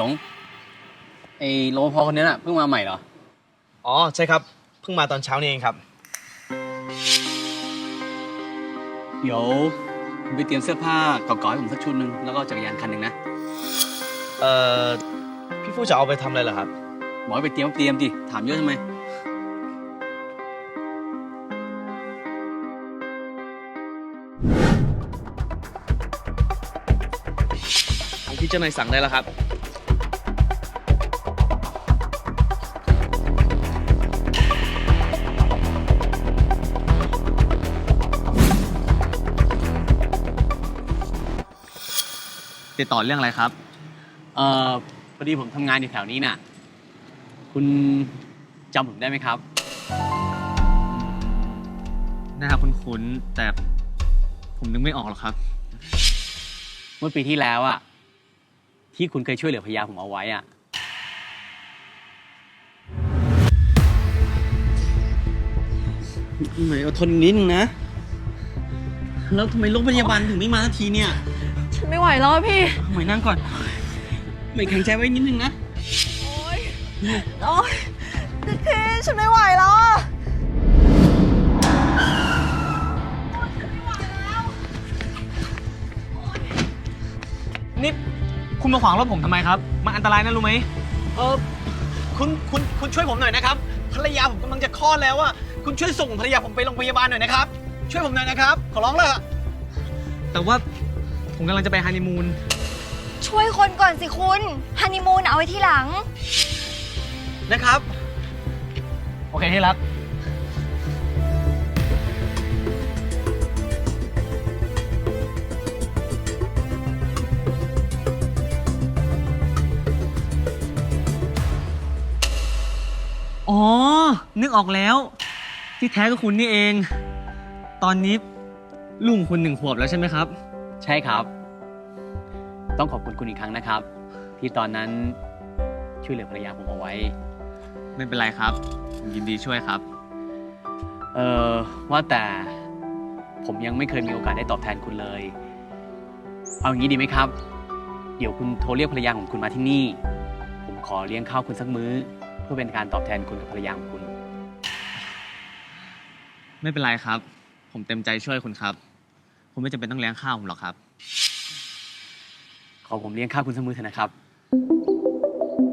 ยงไอ้รปภคนนี้น่ะเพิ่งมาใหม่เหรอ อ๋อใช่ครับเพิ่งมาตอนเช้านี่เองครับ เดี๋ยวคุณไปเตรียมเสื้อผ้าเก่าๆให้ผมสักชุดหนึ่งแล้วก็จักรยานคันหนึ่งนะเอ่อพี่ฟูจะเอาไปทำอะไรเหรอครับ บอกให้ไปเตรียมเตรียมดิถามเยอะทำไมของพี่เจ้านายสั่งได้แล้วครับ ติดต่อเรื่องอะไรครับ เอ่อพอดีผมทำงานอยู่แถวนี้น่ะ คุณจำผมได้ไหมครับหน้าคุ้นๆแต่ผมนึกไม่ออกหรอกครับ เมื่อปีที่แล้วอะที่คุณเคยช่วยเหลือพยาผมเอาไว้อะไหนอดทนอีกนิดนึงนะ แล้วทำไมโรงพยาบาลถึงไม่มาสักทีเนี่ย ฉันไม่ไหวแล้วอะพี่ทำไมนั่งก่อนไม่แข็งใจไว้นิดนึงนะ โอ๊ยโอ๊ยพี่พี่ฉันไม่ไหวแล้วอะนี่คุณมาขวางรถผมทำไมครับ มันอันตรายนะรู้ไหมเออคุณคุณคุณช่วยผมหน่อยนะครับ ภรรยาผมกำลังจะคลอดแล้วอะคุณช่วยส่งภรรยาผมไปโรงพยาบาลหน่อยนะครับ ช่วยผมหน่อยนะครับ ขอร้องเลยอะแต่ว่า ผมกำลังจะไปฮันนีมูน ช่วยคนก่อนสิคุณฮันนีมูนเอาไว้ที่หลัง นะครับ โอเคที่รัก อ๋อ นึกออกแล้ว ที่แท้ก็คุณนี่เอง ตอนนี้ลุงคุณหนึ่งขวบแล้วใช่ไหมครับ ใช่ครับ ต้องขอบคุณคุณอีกครั้งนะครับ ที่ตอนนั้นช่วยเหลือภรรยาผมเอาไว้ ไม่เป็นไรครับผมยินดีช่วยครับ เออว่าแต่ผมยังไม่เคยมีโอกาสได้ตอบแทนคุณเลย เอาอย่างนี้ดีไหมครับ เดี๋ยวคุณโทรเรียกภรรยาของคุณมาที่นี่ ผมขอเลี้ยงข้าวคุณสักมื้อ เพื่อเป็นการตอบแทนคุณกับภรรยาของคุณ ไม่เป็นไรครับ ผมเต็มใจช่วยคุณครับ คุณไม่จำเป็นต้องเลี้ยงข้าวผมหรอกครับ ขอผมเลี้ยงข้าวคุณสักมื้อเถอะนะครับ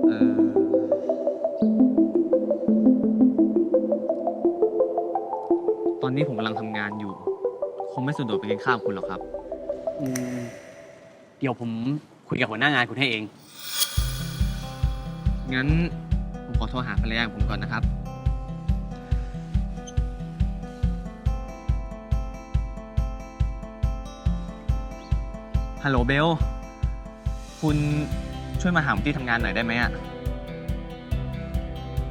เออตอนนี้ผมกำลังทำงานอยู่ คงไม่สะดวกไปกินข้าวกับคุณหรอกครับ อืมเดี๋ยวผมคุยกับหัวหน้างานคุณให้เอง งั้นผมขอโทรหาภรรยาของผมก่อนนะครับ ฮัลโหลเบล คุณช่วยมาหาผมที่ทำงานหน่อยได้ไหมอะ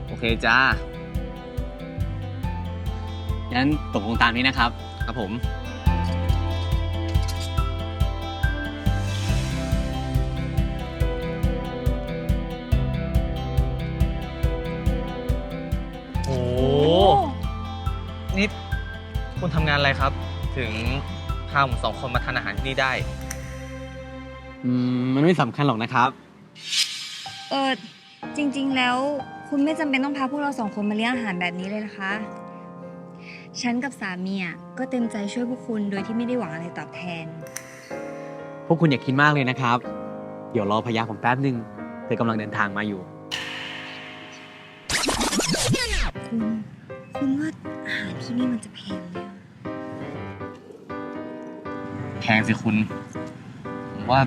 โอเคจ้า งั้นตกลงตามนี้นะครับ ครับผม โอ้นี่คุณทำงานอะไรครับ ถึงพาผมสองคนมาทานอาหารที่นี่ได้ อืมมันไม่สำคัญหรอกนะครับ เออจริงๆแล้วคุณไม่จำเป็นต้องพาพวกเราสองคนมาเลี้ยงอาหารแบบนี้เลยนะคะ ฉันกับสามีอะก็เต็มใจช่วยพวกคุณโดยที่ไม่ได้หวังอะไรตอบแทน พวกคุณอย่าคิดมากเลยนะครับ เดี๋ยวรอพยาผมแป๊บหนึ่งเธอกำลังเดินทางมาอยู่ คุณ คุณว่าอาหารที่นี่มันจะแพงไหมอะแพงสิคุณผมว่า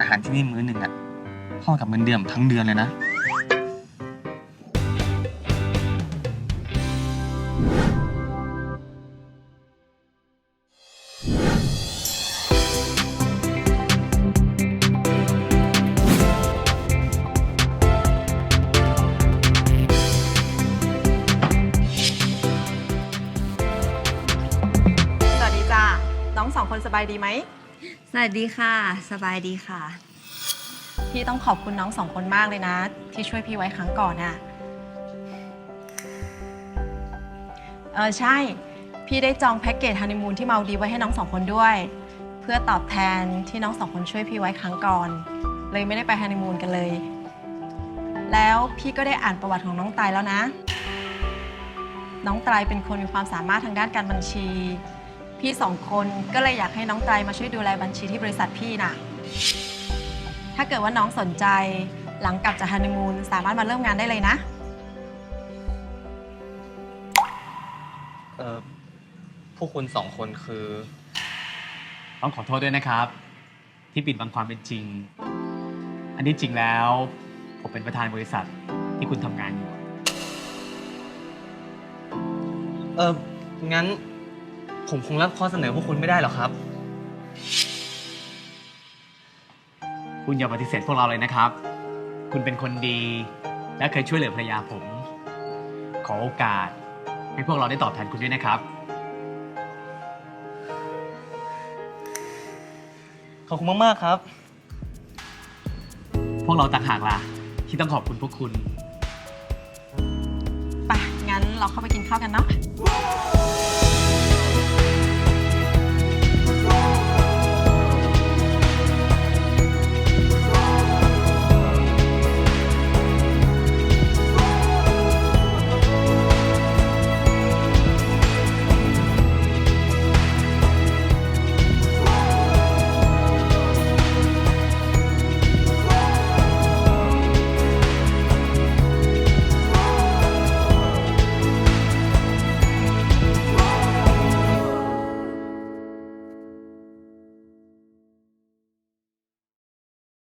อาหารที่นี่มื้อหนึ่งอะเท่ากับเงินเดือนผมทั้งเดือนเลยนะ สวัสดีจ้าน้องสองคนสบายดีไหม วัสดีค่ะ สบายดีค่ะ พี่ต้องขอบคุณน้องสองคนมากเลยนะ ที่ช่วยพี่ไว้ครั้งก่อนน่ะ เออใช่ พี่ได้จองแพ็กเกจฮันนีมูนที่มาดีไว้ให้น้องสองคนด้วย เพื่อตอบแทนที่น้องสองคนช่วยพี่ไว้ครั้งก่อน เลยไม่ได้ไปฮันนีมูนกันเลย แล้วพี่ก็ได้อ่านประวัติของน้องไตรแล้วนะ น้องไตรเป็นคนมีความสามารถทางด้านการบัญชี พี่สองคนก็เลยอยากให้น้องไตรมาช่วยดูแลบัญชีที่บริษัทพี่น่ะถ้าเกิดว่าน้องสนใจหลังกลับจากฮันนีมูนสามารถมาเริ่มงานได้เลยนะ เออพวกคุณสองคนคือ ต้องขอโทษด้วยนะครับ ที่ปิดบังความเป็นจริง อันนี้จริงแล้ว ผมเป็นประธานบริษัทที่คุณทำงานอยู่ เอองั้น ผมคงรับข้อเสนอพวกคุณไม่ได้หรอกครับ คุณอย่าปฏิเสธพวกเราเลยนะครับ คุณเป็นคนดี และเคยช่วยเหลือภรรยาผม ขอโอกาส ให้พวกเราได้ตอบแทนคุณด้วยนะครับ ขอบคุณมาก ๆ ครับ พวกเราต่างหากล่ะ ที่ต้องขอบคุณพวกคุณ ไปงั้นเราเข้าไปกินข้าวกันเนาะ